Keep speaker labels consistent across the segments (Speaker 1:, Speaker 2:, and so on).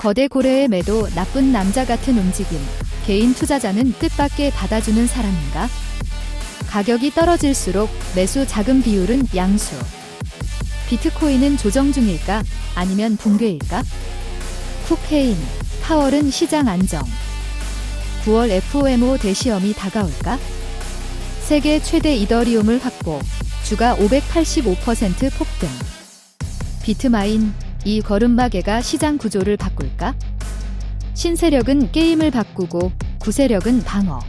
Speaker 1: 거대 고래의 매도 나쁜 남자 같은 움직임. 개인 투자자는 뜻밖의 받아주는 사람인가? 가격이 떨어질수록 매수 자금 비율은 양수. 비트코인은 조정 중일까? 아니면 붕괴일까? 쿡헤인, 파월은 시장 안정. 9월 FOMO 대시험이 다가올까? 세계 최대 이더리움을 확보. 주가 585% 폭등. 비트마인, 이 걸음마개가 시장 구조를 바꿀까? 신세력은 게임을 바꾸고 구세력은 방어.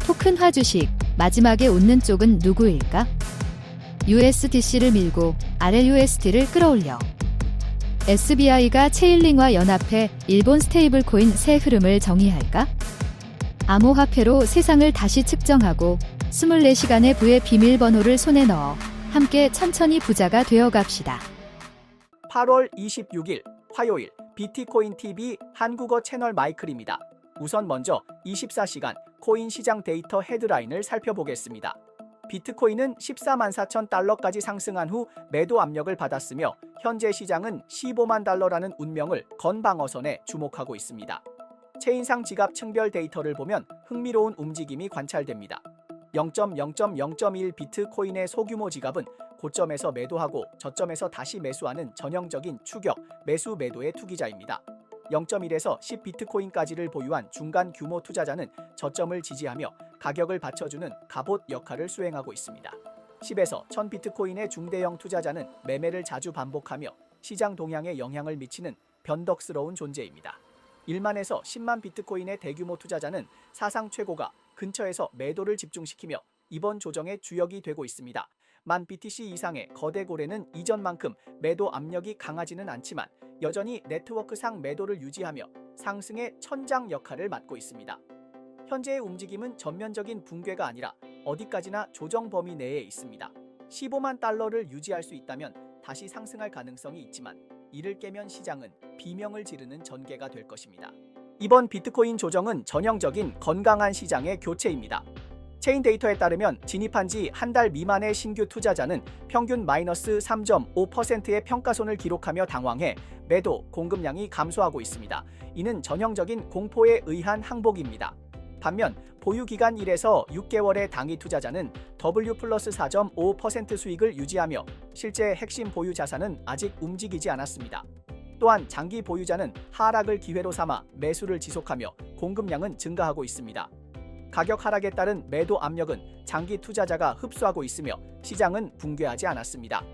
Speaker 1: 토큰화 주식, 마지막에 웃는 쪽은 누구일까? USDC를 밀고 RLUSD를 끌어올려. SBI가 체일링과 연합해 일본 스테이블 코인 새 흐름을 정의할까? 암호화폐로 세상을 다시 측정하고 24시간의 부의 비밀번호를 손에 넣어 함께 천천히 부자가 되어 갑시다.
Speaker 2: 8월 26일 화요일 비트코인 TV 한국어 채널 마이클입니다. 우선 먼저 24시간 코인 시장 데이터 헤드라인을 살펴보겠습니다. 비트코인은 14만 4천 달러까지 상승한 후 매도 압력을 받았으며 현재 시장은 15만 달러라는 운명을 건 방어선에 주목하고 있습니다. 체인상 지갑 층별 데이터를 보면 흥미로운 움직임이 관찰됩니다. 0.0.0.1 비트코인의 소규모 지갑은 고점에서 매도하고 저점에서 다시 매수하는 전형적인 추격, 매수 매도의 투기자입니다. 0.1에서 10 비트코인까지를 보유한 중간 규모 투자자는 저점을 지지하며 가격을 받쳐주는 갑옷 역할을 수행하고 있습니다. 10에서 1000 비트코인의 중대형 투자자는 매매를 자주 반복하며 시장 동향에 영향을 미치는 변덕스러운 존재입니다. 1만에서 10만 비트코인의 대규모 투자자는 사상 최고가 근처에서 매도를 집중시키며 이번 조정의 주역이 되고 있습니다. 만 BTC 이상의 거대 고래는 이전만큼 매도 압력이 강하지는 않지만 여전히 네트워크상 매도를 유지하며 상승의 천장 역할을 맡고 있습니다. 현재의 움직임은 전면적인 붕괴가 아니라 어디까지나 조정 범위 내에 있습니다. 15만 달러를 유지할 수 있다면 다시 상승할 가능성이 있지만 이를 깨면 시장은 비명을 지르는 전개가 될 것입니다. 이번 비트코인 조정은 전형적인 건강한 시장의 교체입니다. 체인 데이터에 따르면 진입한 지 한 달 미만의 신규 투자자는 평균 마이너스 3.5%의 평가손을 기록하며 당황해 매도 공급량이 감소하고 있습니다. 이는 전형적인 공포에 의한 항복입니다. 반면 보유 기간 1에서 6개월의 당위 투자자는 W 플러스 4.5% 수익을 유지하며 실제 핵심 보유 자산은 아직 움직이지 않았습니다. 또한 장기 보유자는 하락을 기회로 삼아 매수를 지속하며 공급량은 증가하고 있습니다. 가격 하락에 따른 매도 압력은 장기 투자자가 흡수하고 있으며 시장은 붕괴하지 않았습니다.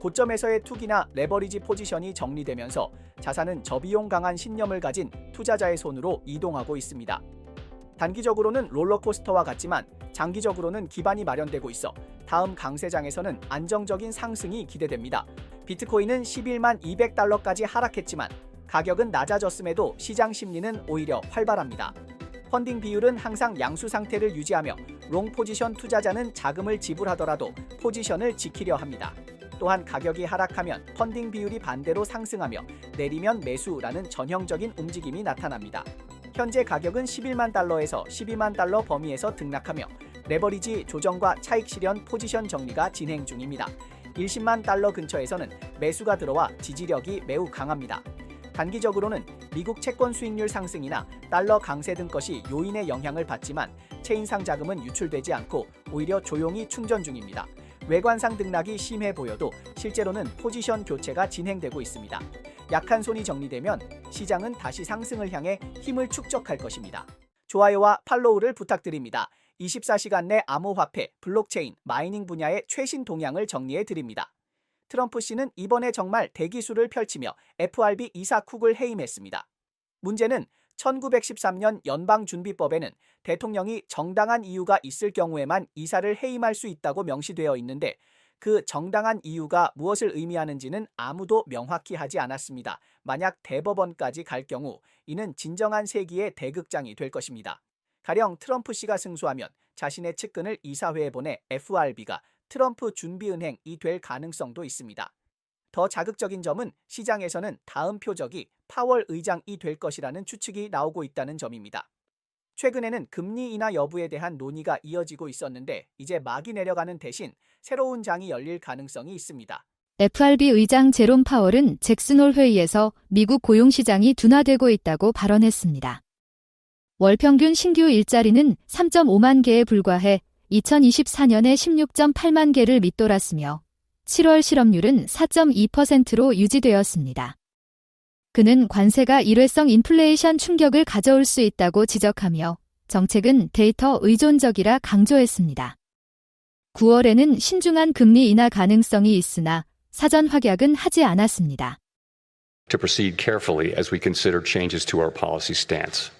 Speaker 2: 고점에서의 투기나 레버리지 포지션이 정리되면서 자산은 저비용 강한 신념을 가진 투자자의 손으로 이동하고 있습니다. 단기적으로는 롤러코스터와 같지만 장기적으로는 기반이 마련되고 있어 다음 강세장에서는 안정적인 상승이 기대됩니다. 비트코인은 11만 200달러까지 하락했지만 가격은 낮아졌음에도 시장 심리는 오히려 활발합니다. 펀딩 비율은 항상 양수 상태를 유지하며 롱 포지션 투자자는 자금을 지불하더라도 포지션을 지키려 합니다. 또한 가격이 하락하면 펀딩 비율이 반대로 상승하며 내리면 매수라는 전형적인 움직임이 나타납니다. 현재 가격은 11만 달러에서 12만 달러 범위에서 등락하며 레버리지 조정과 차익 실현 포지션 정리가 진행 중입니다. 10만 달러 근처에서는 매수가 들어와 지지력이 매우 강합니다. 단기적으로는 미국 채권 수익률 상승이나 달러 강세 등 것이 요인의 영향을 받지만 체인상 자금은 유출되지 않고 오히려 조용히 충전 중입니다. 외관상 등락이 심해 보여도 실제로는 포지션 교체가 진행되고 있습니다. 약한 손이 정리되면 시장은 다시 상승을 향해 힘을 축적할 것입니다. 좋아요와 팔로우를 부탁드립니다. 24시간 내 암호화폐, 블록체인, 마이닝 분야의 최신 동향을 정리해 드립니다. 트럼프 씨는 이번에 정말 대기술을 펼치며 FRB 이사 쿡을 해임했습니다. 문제는 1913년 연방준비법에는 대통령이 정당한 이유가 있을 경우에만 이사를 해임할 수 있다고 명시되어 있는데 그 정당한 이유가 무엇을 의미하는지는 아무도 명확히 하지 않았습니다. 만약 대법원까지 갈 경우 이는 진정한 세기의 대극장이 될 것입니다. 가령 트럼프 씨가 승소하면 자신의 측근을 이사회에 보내 FRB가 트럼프 준비은행이 될 가능성도 있습니다. 더 자극적인 점은 시장에서는 다음 표적이 파월 의장이 될 것이라는 추측이 나오고 있다는 점입니다. 최근에는 금리 인하 여부에 대한 논의가 이어지고 있었는데 이제 막이 내려가는 대신 새로운 장이 열릴 가능성이 있습니다.
Speaker 1: FRB 의장 제롬 파월은 잭슨홀 회의에서 미국 고용시장이 둔화되고 있다고 발언했습니다. 월 평균 신규 일자리는 3.5만 개에 불과해 2024년에 16.8만 개를 밑돌았으며 7월 실업률은 4.2%로 유지되었습니다. 그는 관세가 일회성 인플레이션 충격을 가져올 수 있다고 지적하며 정책은 데이터 의존적이라 강조했습니다. 9월에는 신중한 금리 인하 가능성이 있으나 사전 확약은 하지 않았습니다.
Speaker 3: to proceed carefully as we consider changes to our policy stance.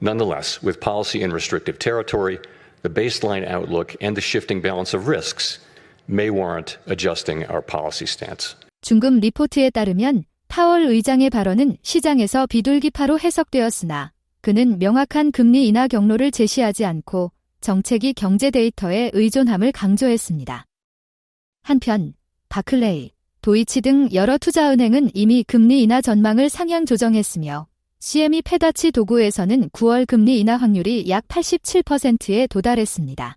Speaker 3: Nonetheless, with policy in restrictive territory, the baseline outlook and the shifting balance of risks may warrant adjusting our policy stance.
Speaker 1: 중금 리포트에 따르면 파월 의장의 발언은 시장에서 비둘기파로 해석되었으나 그는 명확한 금리 인하 경로를 제시하지 않고 정책이 경제 데이터에 의존함을 강조했습니다. 한편 바클레이, 도이치 등 여러 투자은행은 이미 금리 인하 전망을 상향 조정했으며 CME 페다치 도구에서는 9월 금리 인하 확률이 약 87%에 도달했습니다.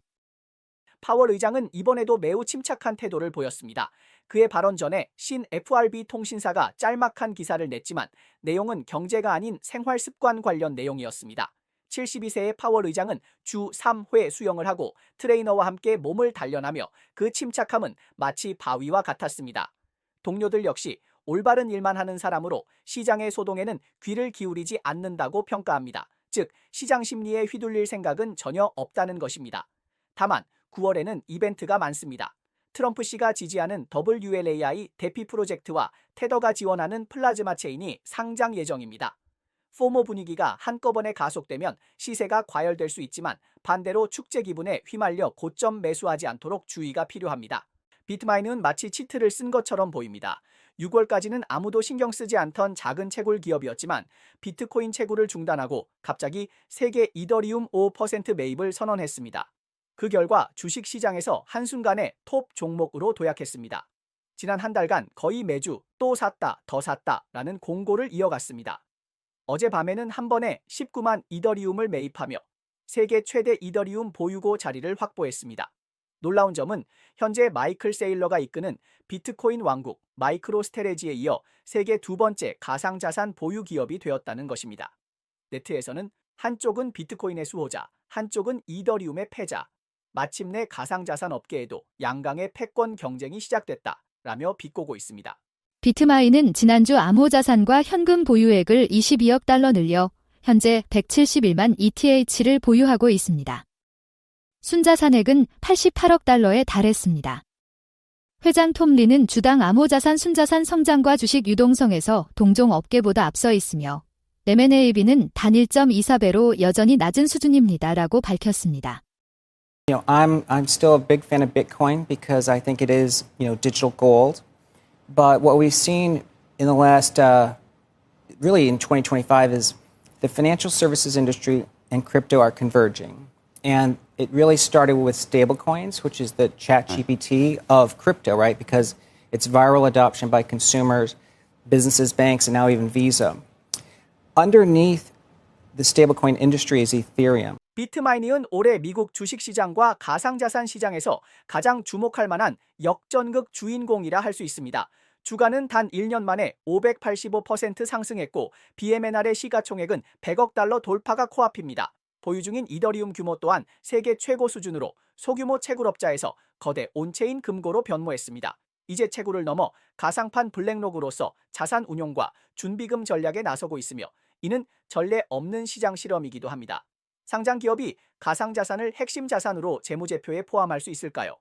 Speaker 2: 파월 의장은 이번에도 매우 침착한 태도를 보였습니다. 그의 발언 전에 신 FRB 통신사가 짤막한 기사를 냈지만 내용은 경제가 아닌 생활 습관 관련 내용이었습니다. 72세의 파월 의장은 주 3회 수영을 하고 트레이너와 함께 몸을 단련하며 그 침착함은 마치 바위와 같았습니다. 동료들 역시 올바른 일만 하는 사람으로 시장의 소동에는 귀를 기울이지 않는다고 평가합니다. 즉, 시장 심리에 휘둘릴 생각은 전혀 없다는 것입니다. 다만 9월에는 이벤트가 많습니다. 트럼프 씨가 지지하는 WLAI 대피 프로젝트와 테더가 지원하는 플라즈마 체인이 상장 예정입니다. 포모 분위기가 한꺼번에 가속되면 시세가 과열될 수 있지만 반대로 축제 기분에 휘말려 고점 매수하지 않도록 주의가 필요합니다. 비트마인은 마치 치트를 쓴 것처럼 보입니다. 6월까지는 아무도 신경 쓰지 않던 작은 채굴 기업이었지만 비트코인 채굴을 중단하고 갑자기 세계 이더리움 5% 매입을 선언했습니다. 그 결과 주식 시장에서 한순간에 톱 종목으로 도약했습니다. 지난 한 달간 거의 매주 또 샀다, 더 샀다 라는 공고를 이어갔습니다. 어젯밤에는 한 번에 19만 이더리움을 매입하며 세계 최대 이더리움 보유고 자리를 확보했습니다. 놀라운 점은 현재 마이클 세일러가 이끄는 비트코인 왕국 마이크로 스테레지에 이어 세계 두 번째 가상자산 보유 기업이 되었다는 것입니다. 네트에서는 한쪽은 비트코인의 수호자, 한쪽은 이더리움의 패자, 마침내 가상자산 업계에도 양강의 패권 경쟁이 시작됐다. 라며 비꼬고 있습니다.
Speaker 1: 비트마인은 지난주 암호자산과 현금 보유액을 22억 달러 늘려 현재 171만 ETH를 보유하고 있습니다. 순자 산액은 88억 달러에 달했습니다. 회장 톰 리는 주당 암호자산 순자산 성장과 주식 유동성에서 동종 업계보다 앞서 있으며 M&A비는 단 1.24배로 여전히 낮은 수준입니다라고 밝혔습니다.
Speaker 4: You know, I'm I'm still a big fan of Bitcoin because I think it is you know digital gold. But what we've seen in the last, uh, really in 2025, is the financial services industry and crypto are converging, and it really started with stablecoins, which is the Chat GPT of crypto, right? Because it's viral adoption by consumers, businesses, banks, and now even Visa. Underneath the stablecoin industry is Ethereum.
Speaker 2: 비트마이닝은 올해 미국 주식시장과 가상자산 시장에서 가장 주목할 만한 역전극 주인공이라 할 수 있습니다. 주가는 단 1년 만에 585% 상승했고 BMNR의 시가총액은 100억 달러 돌파가 코앞입니다. 보유 중인 이더리움 규모 또한 세계 최고 수준으로 소규모 채굴업자에서 거대 온체인 금고로 변모했습니다. 이제 채굴을 넘어 가상판 블랙록으로서 자산 운용과 준비금 전략에 나서고 있으며 이는 전례 없는 시장 실험이기도 합니다. 상장 기업이 가상 자산을 핵심 자산으로 재무제표에 포함할 수 있을까요?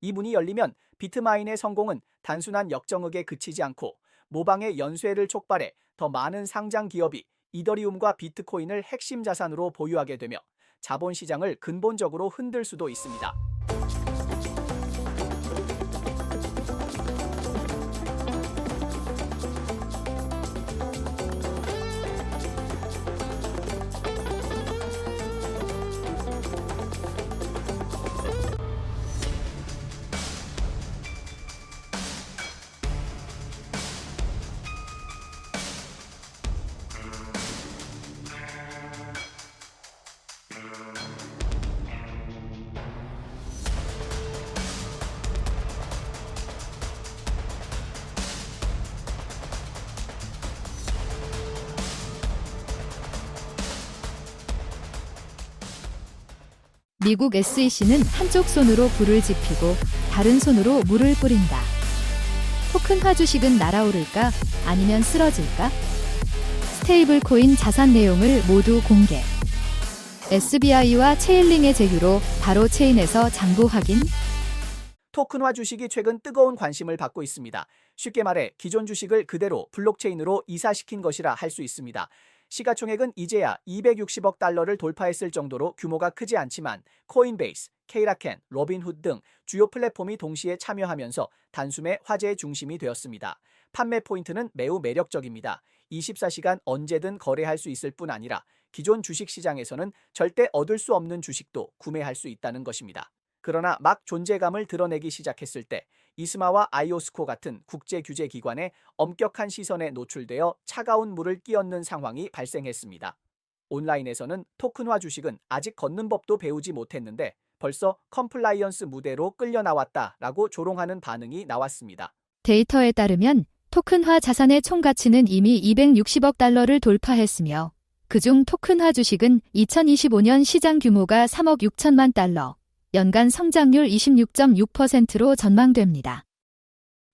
Speaker 2: 이 문이 열리면 비트마인의 성공은 단순한 역정액에 그치지 않고 모방의 연쇄를 촉발해 더 많은 상장 기업이 이더리움과 비트코인을 핵심 자산으로 보유하게 되며 자본시장을 근본적으로 흔들 수도 있습니다.
Speaker 1: 미국 SEC는 한쪽 손으로 불을 지피고 다른 손으로 물을 뿌린다. 토큰화 주식은 날아오를까? 아니면 쓰러질까? 스테이블 코인 자산 내용을 모두 공개. SBI와 체일링의 제휴로 바로 체인에서 장부 확인?
Speaker 2: 토큰화 주식이 최근 뜨거운 관심을 받고 있습니다. 쉽게 말해 기존 주식을 그대로 블록체인으로 이사시킨 것이라 할 수 있습니다. 시가총액은 이제야 260억 달러를 돌파했을 정도로 규모가 크지 않지만 코인베이스, 케이라켄, 로빈훗 등 주요 플랫폼이 동시에 참여하면서 단숨에 화제의 중심이 되었습니다. 판매 포인트는 매우 매력적입니다. 24시간 언제든 거래할 수 있을 뿐 아니라 기존 주식 시장에서는 절대 얻을 수 없는 주식도 구매할 수 있다는 것입니다. 그러나 막 존재감을 드러내기 시작했을 때 이스마와 아이오스코 같은 국제 규제 기관의 엄격한 시선에 노출되어 차가운 물을 끼얹는 상황이 발생했습니다. 온라인에서는 토큰화 주식은 아직 걷는 법도 배우지 못했는데 벌써 컴플라이언스 무대로 끌려 나왔다라고 조롱하는 반응이 나왔습니다.
Speaker 1: 데이터에 따르면 토큰화 자산의 총 가치는 이미 260억 달러를 돌파했으며 그중 토큰화 주식은 2025년 시장 규모가 3억 6천만 달러, 연간 성장률 26.6%로 전망됩니다.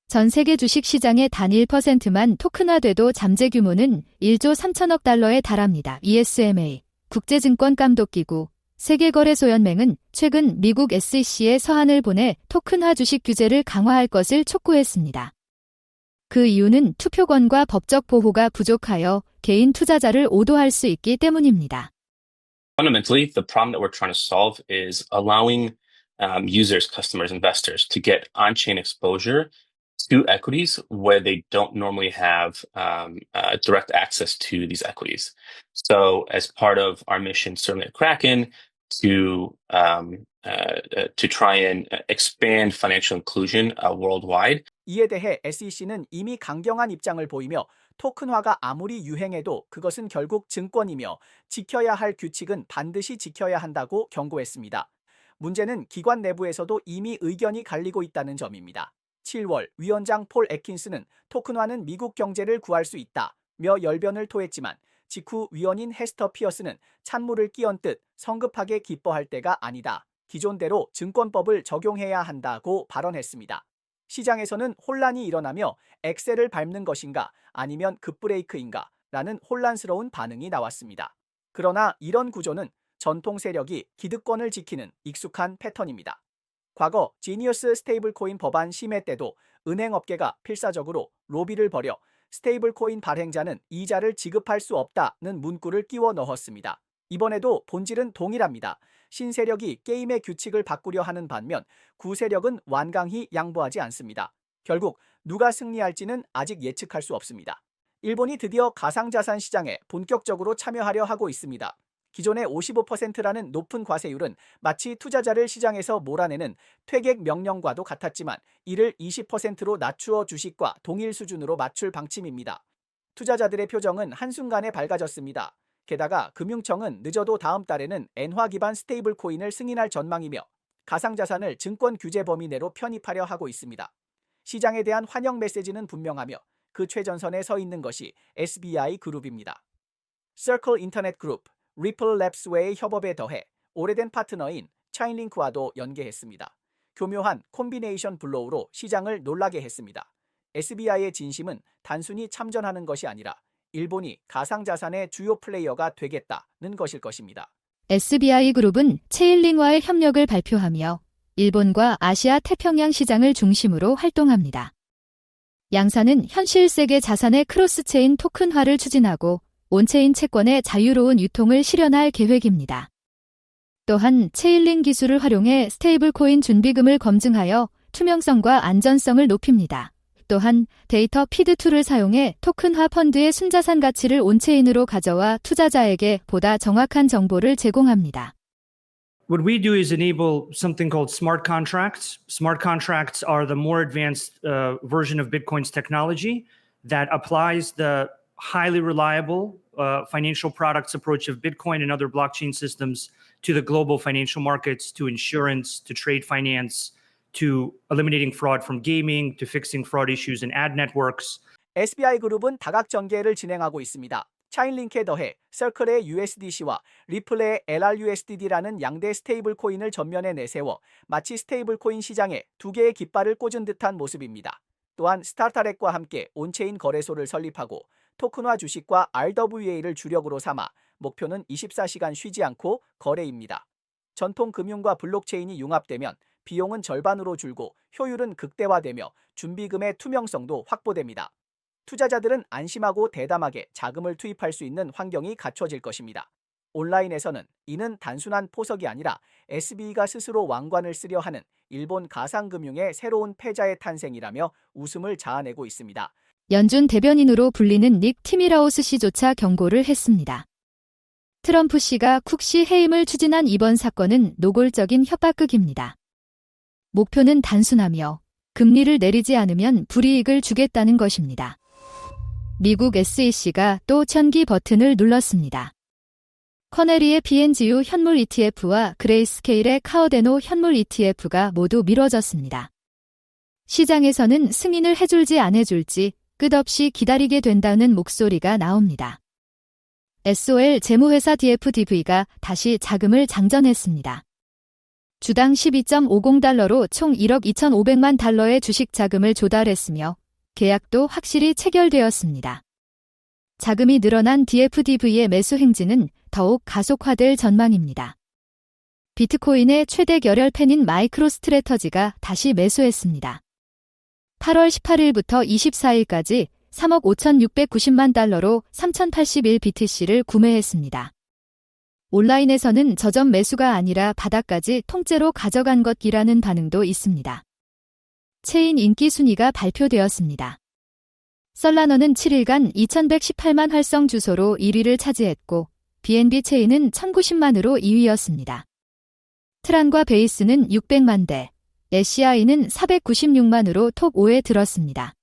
Speaker 1: 전 세계 주식 시장의 단 1%만 토큰화돼도 잠재 규모는 1조 3천억 달러에 달합니다. ESMA, 국제증권감독기구, 세계거래소연맹은 최근 미국 SEC에 서한을 보내 토큰화 주식 규제를 강화할 것을 촉구했습니다. 그 이유는 투표권과 법적 보호가 부족하여 개인 투자자를 오도할 수 있기 때문입니다.
Speaker 5: Fundamentally, the problem that we're trying to solve is allowing um, users, customers, investors to get on chain exposure to equities where they don't normally have um, uh, direct access to these equities. So, as part of our mission, certainly at Kraken, to um, to try and uh, expand financial inclusion uh, worldwide,
Speaker 2: 이에 대해 SEC는 이미 강경한 입장을 보이며 토큰화가 아무리 유행해도 그것은 결국 증권이며 지켜야 할 규칙은 반드시 지켜야 한다고 경고했습니다. 문제는 기관 내부에서도 이미 의견이 갈리고 있다는 점입니다. 7월 위원장 폴 애킨스는 토큰화는 미국 경제를 구할 수 있다 며 열변을 토했지만 직후 위원인 헤스터 피어스는 찬물을 끼얹듯 성급하게 기뻐할 때가 아니다. 기존대로 증권법을 적용해야 한다고 발언했습니다. 시장에서는 혼란이 일어나며 엑셀을 밟는 것인가 아니면 급브레이크인가 라는 혼란스러운 반응이 나왔습니다. 그러나 이런 구조는 전통 세력이 기득권을 지키는 익숙한 패턴입니다. 과거 지니어스 스테이블코인 법안 심해 때도 은행업계가 필사적으로 로비를 벌여 스테이블코인 발행자는 이자를 지급할 수 없다는 문구를 끼워 넣었습니다. 이번에도 본질은 동일합니다. 신세력이 게임의 규칙을 바꾸려 하는 반면 구세력은 완강히 양보하지 않습니다. 결국 누가 승리할지는 아직 예측할 수 없습니다. 일본이 드디어 가상자산 시장에 본격적으로 참여하려 하고 있습니다. 기존의 55%라는 높은 과세율은 마치 투자자를 시장에서 몰아내는 퇴객 명령과도 같았지만 이를 20%로 낮추어 주식과 동일 수준으로 맞출 방침입니다. 투자자들의 표정은 한순간에 밝아졌습니다. 게다가 금융청은 늦어도 다음 달에는 엔화 기반 스테이블 코인을 승인할 전망이며 가상자산을 증권 규제 범위 내로 편입하려 하고 있습니다. 시장에 대한 환영 메시지는 분명하며 그 최전선에 서 있는 것이 SBI 그룹입니다. 서클 인터넷 그룹, 리플 랩스웨이 협업에 더해 오래된 파트너인 차인링크와도 연계했습니다. 교묘한 콤비네이션 블로우로 시장을 놀라게 했습니다. SBI의 진심은 단순히 참전하는 것이 아니라 일본이 가상자산의 주요 플레이어가 되겠다는 것일 것입니다.
Speaker 1: SBI 그룹은 체일링과의 협력을 발표하며 일본과 아시아 태평양 시장을 중심으로 활동합니다. 양사는 현실 세계 자산의 크로스체인 토큰화를 추진하고 온체인 채권의 자유로운 유통을 실현할 계획입니다. 또한 체일링 기술을 활용해 스테이블 코인 준비금을 검증하여 투명성과 안전성을 높입니다. 또한 데이터 피드 툴을 사용해 토큰화 펀드의 순자산 가치를 온체인으로 가져와 투자자에게 보다 정확한 정보를 제공합니다.
Speaker 6: What we do is enable something called smart contracts. Smart contracts are the more advanced uh, version of Bitcoin's technology that applies the highly reliable uh, financial products approach of Bitcoin and other blockchain systems to the global financial markets, to insurance, to trade finance, to eliminating fraud from gaming, to fixing fraud issues in ad networks.
Speaker 2: SBI 그룹은 다각 전개를 진행하고 있습니다. 차인링크에 더해 서클의 USDC와 리플의 LRUSDD라는 양대 스테이블 코인을 전면에 내세워 마치 스테이블 코인 시장에 두 개의 깃발을 꽂은 듯한 모습입니다. 또한 스타타렉과 함께 온체인 거래소를 설립하고 토큰화 주식과 RWA를 주력으로 삼아 목표는 24시간 쉬지 않고 거래입니다. 전통 금융과 블록체인이 융합되면 비용은 절반으로 줄고 효율은 극대화되며 준비금의 투명성도 확보됩니다. 투자자들은 안심하고 대담하게 자금을 투입할 수 있는 환경이 갖춰질 것입니다. 온라인에서는 이는 단순한 포석이 아니라 SB가 스스로 왕관을 쓰려 하는 일본 가상금융의 새로운 패자의 탄생이라며 웃음을 자아내고 있습니다.
Speaker 1: 연준 대변인으로 불리는 닉 티미라우스 씨조차 경고를 했습니다. 트럼프 씨가 쿡씨 해임을 추진한 이번 사건은 노골적인 협박극입니다. 목표는 단순하며 금리를 내리지 않으면 불이익을 주겠다는 것입니다. 미국 SEC가 또 천기 버튼을 눌렀습니다. 커네리의 BNGU 현물 ETF와 그레이스케일의 카오데노 현물 ETF가 모두 미뤄졌습니다. 시장에서는 승인을 해줄지 안 해줄지 끝없이 기다리게 된다는 목소리가 나옵니다. SOL 재무회사 DFDV가 다시 자금을 장전했습니다. 주당 12.50달러로 총 1억 2,500만 달러의 주식 자금을 조달했으며 계약도 확실히 체결되었습니다. 자금이 늘어난 DFDV의 매수 행진은 더욱 가속화될 전망입니다. 비트코인의 최대 결혈 팬인 마이크로 스트레터지가 다시 매수했습니다. 8월 18일부터 24일까지 3억 5,690만 달러로 3,081BTC를 구매했습니다. 온라인에서는 저점 매수가 아니라 바닥까지 통째로 가져간 것이라는 반응도 있습니다. 체인 인기 순위가 발표되었습니다. 썰라너는 7일간 2,118만 활성 주소로 1위를 차지했고 BNB 체인은 1,090만으로 2위였습니다. 트란과 베이스는 600만 대, SCI는 496만으로 톱 5에 들었습니다.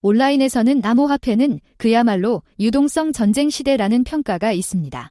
Speaker 1: 온라인에서는 암호화폐는 그야말로 유동성 전쟁 시대라는 평가가 있습니다.